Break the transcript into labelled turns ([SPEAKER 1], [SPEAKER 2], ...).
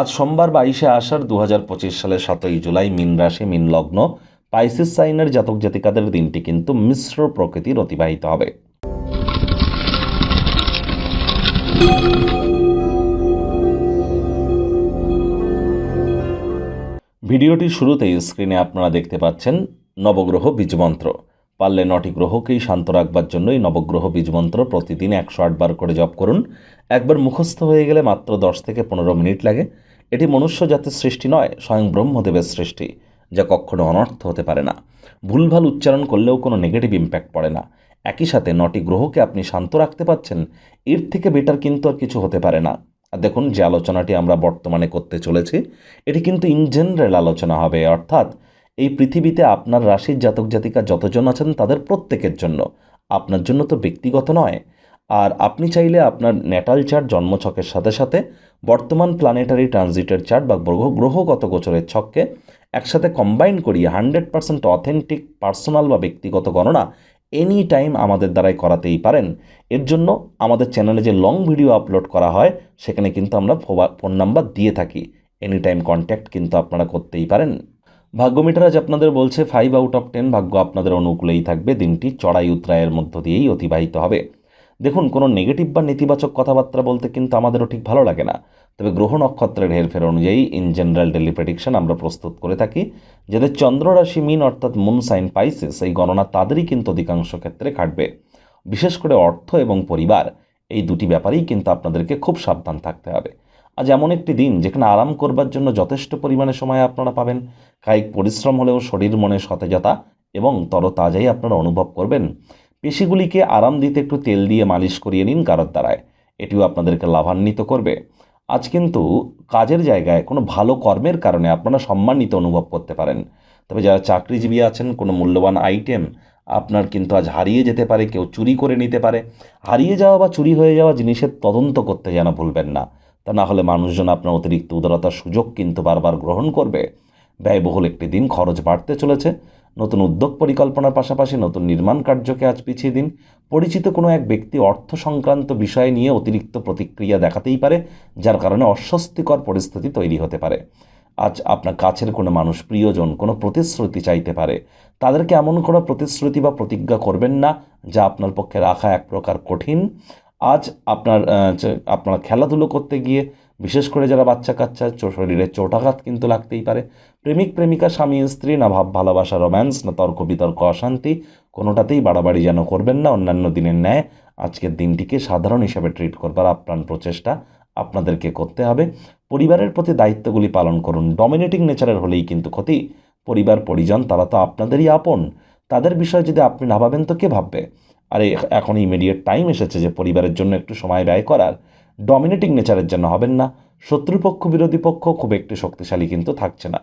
[SPEAKER 1] আজ সোমবার বাইশে আষাঢ় দু হাজার পঁচিশ সালের সাতই জুলাই মিন রাশি, মিন লগ্ন, পাইসিস সাইনের জাতক জাতিকাদের দিনটি কিন্তু মিশ্র প্রকৃতির অতিবাহিত হবে। ভিডিওটির শুরুতেই স্ক্রিনে আপনারা দেখতে পাচ্ছেন নবগ্রহ বীজমন্ত্র। পারলে নটি গ্রহকেই শান্ত রাখবার জন্যই নবগ্রহ বীজমন্ত্র প্রতিদিন একশো আটবার করে জপ করুন। একবার মুখস্থ হয়ে গেলে মাত্র দশ থেকে পনেরো মিনিট লাগে। এটি মনুষ্য জাতির সৃষ্টি নয়, স্বয়ং ব্রহ্মদেবের সৃষ্টি, যা কখনো অনর্থ হতে পারে না। ভুলভাল উচ্চারণ করলেও কোনো নেগেটিভ ইম্প্যাক্ট পড়ে না। একই সাথে নটি গ্রহকে আপনি শান্ত রাখতে পাচ্ছেন এর থেকে বেটার কিন্তু আর কিছু হতে পারে না। আর দেখুন, যে আলোচনাটি আমরা বর্তমানে করতে চলেছি, এটি কিন্তু ইন জেনারেল আলোচনা হবে, অর্থাৎ এই পৃথিবীতে আপনার রাশির জাতক জাতিকা যতজন আছেন তাদের প্রত্যেকের জন্য। আপনার জন্য তো ব্যক্তিগত নয়। আর আপনি চাইলে আপনার ন্যাটাল চার্ট জন্মছকের সাথে সাথে বর্তমান প্ল্যানেটারি ট্রানজিটের চার্ট বা গ্রহ গ্রহগত গোচরের ছককে একসাথে কম্বাইন করিয়ে হান্ড্রেড পার্সেন্ট অথেন্টিক, পার্সোনাল বা ব্যক্তিগত গণনা এনি টাইম আমাদের দ্বারাই করাতেই পারেন। এর জন্য আমাদের চ্যানেলে যে লং ভিডিও আপলোড করা হয়, সেখানে কিন্তু আমরা ফোন নাম্বার দিয়ে থাকি। এনি টাইম কন্ট্যাক্ট কিন্তু আপনারা করতেই পারেন। ভাগ্যমিটার আজ আপনাদের বলছে ফাইভ আউট অফ টেন ভাগ্য আপনাদের অনুকূলেই থাকবে। দিনটি চড়াই উত্তরায়ের মধ্য দিয়েই অতিবাহিত হবে। দেখুন, কোনো নেগেটিভ বা নেতিবাচক কথাবার্তা বলতে কিন্তু আমাদেরও ঠিক ভালো লাগে না। তবে গ্রহ নক্ষত্রের হেরফের অনুযায়ী ইন জেনারেল ডেলি প্রেডিকশন আমরা প্রস্তুত করে থাকি যাদের চন্দ্ররাশি মিন অর্থাৎ মুন সাইন পাইসিস এই গণনা তাদেরই কিন্তু অধিকাংশ ক্ষেত্রে খাটবে। বিশেষ করে অর্থ এবং পরিবার, এই দুটি ব্যাপারেই কিন্তু আপনাদেরকে খুব সাবধান থাকতে হবে। আজ এমন একটি দিন যেখানে আরাম করবার জন্য যথেষ্ট পরিমাণে সময় আপনারা পাবেন। কায়িক পরিশ্রম হলেও শরীর মনে সতেজতা এবং তরতাজাই আপনারা অনুভব করবেন। পেশিগুলিকে আরাম দিতে একটু তেল দিয়ে মালিশ করিয়ে নিন কারোর দ্বারায়। এটিও আপনাদেরকে লাভান্বিত করবে। আজ কিন্তু কাজের জায়গায় কোনো ভালো কর্মের কারণে আপনারা সম্মানিত অনুভব করতে পারেন। তবে যারা চাকরিজীবী আছেন, কোনো মূল্যবান আইটেম আপনার কিন্তু আজ হারিয়ে যেতে পারে, কেউ চুরি করে নিতে পারে। হারিয়ে যাওয়া বা চুরি হয়ে যাওয়া জিনিসের তদন্ত করতে যেন ভুলবেন না। তা না হলে মানুষজন আপনার অতিরিক্ত উদারতার সুযোগ কিন্তু বারবার গ্রহণ করবে। ব্যয়বহুল একটি দিন খরচ বাড়তে চলেছে। নতুন উদ্যোগ পরিকল্পনার পাশাপাশি নতুন নির্মাণ কার্যকে আজ পিছিয়ে দিন। পরিচিত কোনো এক ব্যক্তি অর্থ সংক্রান্ত বিষয় নিয়ে অতিরিক্ত প্রতিক্রিয়া দেখাতেই পারে, যার কারণে অস্বস্তিকর পরিস্থিতি তৈরি হতে পারে। আজ আপনার কাছের কোনো মানুষ, প্রিয়জন, কোনো প্রতিশ্রুতি চাইতে পারে। তাদেরকে এমন কোনো প্রতিশ্রুতি বা প্রতিজ্ঞা করবেন না, যা আপনার পক্ষে রাখা এক প্রকার কঠিন। আজ আপনার আপনার খেলাধুলো করতে গিয়ে, বিশেষ করে যারা বাচ্চা কাচ্চা শরীরে চোটাঘাত কিন্তু লাগতেই পারে, প্রেমিক, প্রেমিকা, স্বামী, স্ত্রী, না ভাব, ভালোবাসা, রোম্যান্স, না তর্ক, বিতর্ক, অশান্তি, কোনোটাতেই বাড়াবাড়ি যেন করবেন না, অন্যান্য দিনের ন্যায়। আজকের দিনটিকে সাধারণ হিসাবে ট্রিট করবার আপ্রাণ প্রচেষ্টা আপনাদেরকে করতে হবে। পরিবারের প্রতি দায়িত্বগুলি পালন করুন। ডমিনেটিং নেচারের হলেই কিন্তু ক্ষতি। পরিবার, পরিজন, তারা তো আপনাদেরই আপন। তাদের বিষয়ে যদি আপনি না ভাবেন তো কে ভাববে? আরে, এখন ইমিডিয়েট টাইম এসেছে যে পরিবারের জন্য একটু সময় ব্যয় করার। ডমিনেটিং নেচারের জন্য হবেন না। শত্রুপক্ষ, বিরোধী পক্ষ খুব একটি শক্তিশালী কিন্তু থাকছে না।